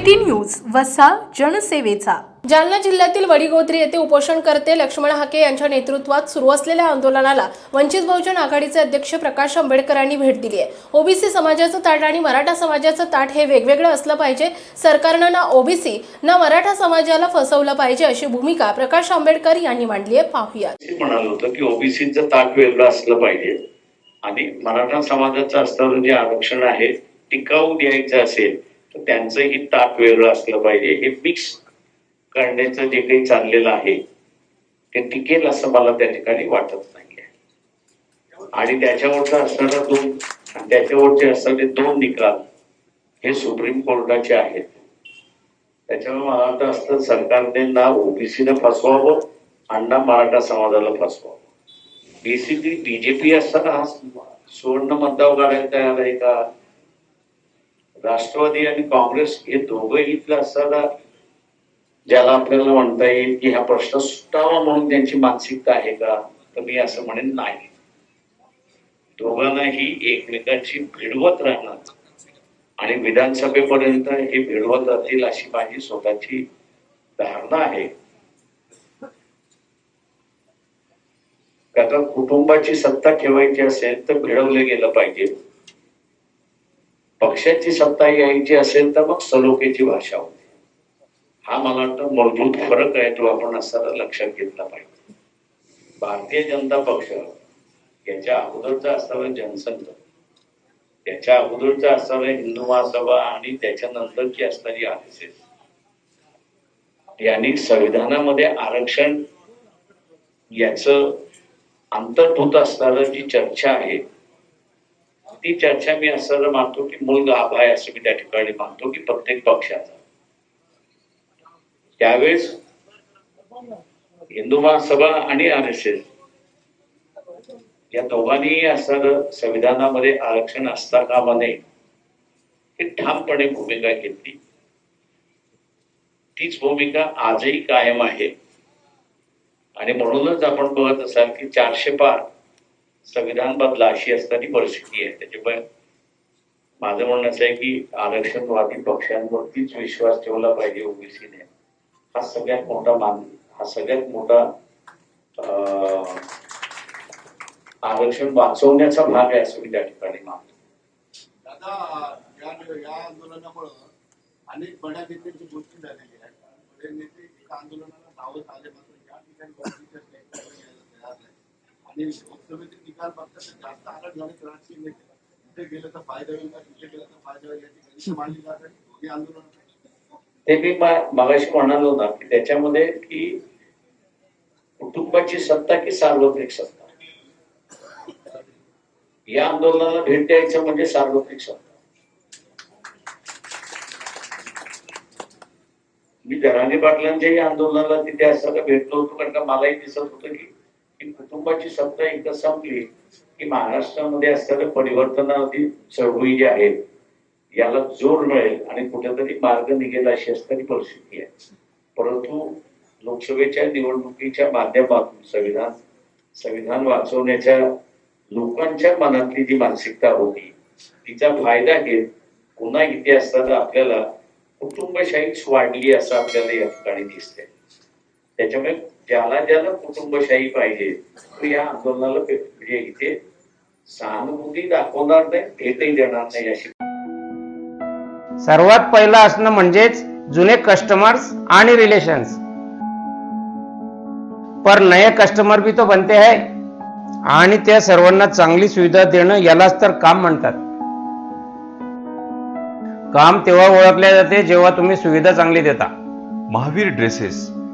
City news वसा जनसेवेचा. जालना जिल्ह्यातील वडीगोद्री येथे उपोषणकर्ते लक्ष्मण हाके यांच्या नेतृत्वात सुरू असलेल्या आंदोलनाला वंचित बहुजन आघाडीचे अध्यक्ष प्रकाश आंबेडकरांनी भेट दिली आहे. ओबीसी समाजाचं ताट आणि मराठा समाजाचं ताट हे वेगवेगळं असलं पाहिजे सरकारनं ना ओबीसी ना मराठा समाजाला फसवलं पाहिजे अशी भूमिका प्रकाश आंबेडकर यांनी मांडली आहे. पाहूयात. ते म्हणाल होतं की ओबीसीचं ताट वेगळं असलं पाहिजे आणि मराठा समाजाचं असणारं जे आरक्षण आहे टिकाऊ द्यायचं असेल तर त्यांचंही ताप वेगळं असलं पाहिजे. हे मिक्स करण्याचं जे काही चाललेलं आहे ते टिकेल असं मला त्या ठिकाणी वाटत नाहीये. आणि त्याच्यावरचं असणारा दोन त्याच्यावरचे असणारे दोन निकाल हे सुप्रीम कोर्टाचे आहेत. त्याच्यामुळे मला वाटत असतं सरकारने ना ओबीसीनं फसवावं आणि ना मराठा समाजाला फसवावं. बेसिकली बीजेपी असताना हा सुवर्ण मतदाव काढायला तयार आहे का? राष्ट्रवादी आणि काँग्रेस हे दोघं इथलं असताना ज्याला आपल्याला म्हणता येईल की हा प्रश्न सुटावा म्हणून त्यांची मानसिकता आहे का? तर मी असं म्हणेन नाही. दोघांनाही एकमेकांची भिडवत राहणार आणि विधानसभेपर्यंत हे भिडवत राहतील अशी माझी स्वतःची धारणा आहे. आता कुटुंबाची सत्ता ठेवायची असेल तर भिडवलं गेलं पाहिजे. पक्षाची सत्ता यायची असेल तर मग सलोकेची भाषा होती. हा मला वाटतं मूलभूत फरक आहे तो आपण असताना लक्षात घेतला पाहिजे. भारतीय जनता पक्ष याच्या अगोदरचा असावा जनसंघ त्याच्या अगोदरचा असावा हिंदू महासभा आणि त्याच्यानंतरची असणारी आरएसएस यांनी संविधानामध्ये आरक्षण याच अंतर्भूत असणार जी चर्चा आहे ती चर्चा मी असं मानतो की मुलगा गाभ आहे असं मी त्या ठिकाणी मानतो की प्रत्येक पक्षाचा. त्यावेळेस हिंदू महासभा आणि आर एस एस या दोघांनीही असं संविधानामध्ये आरक्षण असता कामा नये ही ठामपणे भूमिका घेतली. तीच भूमिका आजही कायम आहे. आणि म्हणूनच आपण बघत असाल की चारशे पार संविधान बदला अशी असणारी परिस्थिती आहे. त्याच्यामुळे माझं म्हणणं असं आहे की आरक्षणवादी पक्षांवरतीच विश्वास ठेवला पाहिजे ओबीसीने. हा सगळ्यात मोठा मान हा सगळ्यात मोठा अं, आरक्षण वाचवण्याचा भाग आहे असं मी त्या ठिकाणी मानतो. दादा या आंदोलनामुळं अनेक बड्या नेत्यांची गोष्टी झालेली आहेत बड्या नेते एका आंदोलनाला धावत आले मात्र या ठिकाणी बाकीच्या नेत्यांना यायला तयार नाही ते निकाल बघता तर जास्त आघात झाले राजकीय नेते कुठे गेलं तर फायदा होईल का कुठे गेलं तर फायदा होईल याची गणित मांडली जात आहे दोन्ही आंदोलन ते मी मागाशी मगाशी म्हणालो ना की त्याच्यामध्ये की कुटुंबाची सत्ता की सार्वत्रिक सत्ता? या आंदोलनाला भेट द्यायचं म्हणजे सार्वत्रिक सत्ता. मी जरांगे पाटलांच्याही आंदोलनाला तिथे असताना भेटलो होतो कारण का मलाही दिसत होतं की कुटुंबाची सत्ता एकदा संपली की महाराष्ट्रामध्ये असणाऱ्या परिवर्तनावरती चळवळी जी आहेत याला जोर मिळेल आणि कुठेतरी मार्ग निघेल अशी असणारी परिस्थिती आहे. परंतु लोकसभेच्या निवडणुकीच्या माध्यमातून संविधान संविधान वाचवण्याच्या लोकांच्या मनातली जी मानसिकता होती तिचा फायदा घेत पुन्हा इतिहासात आपल्याला कुटुंबशाहीच वाढली असं आपल्याला या ठिकाणी दिसतंय. त्याच्यामुळे ज्याला ज्याला कुटुंबशाही पाहिजे. तो या आंदोलनाला पे- म्हणजे इथे सहानुभूती दाखवणार नाही भेटही देणार नाही अशी. सर्वात पहिलं असणं म्हणजेच जुने कस्टमर्स आणि रिलेशन्स पर नए कस्टमर भी तो बनते है. आणि त्या सर्वांना चांगली सुविधा देणं यालाच तर काम म्हणतात. काम तेव्हा ओळखले जाते जेव्हा तुम्ही सुविधा चांगली देता. महावीर ड्रेसेस.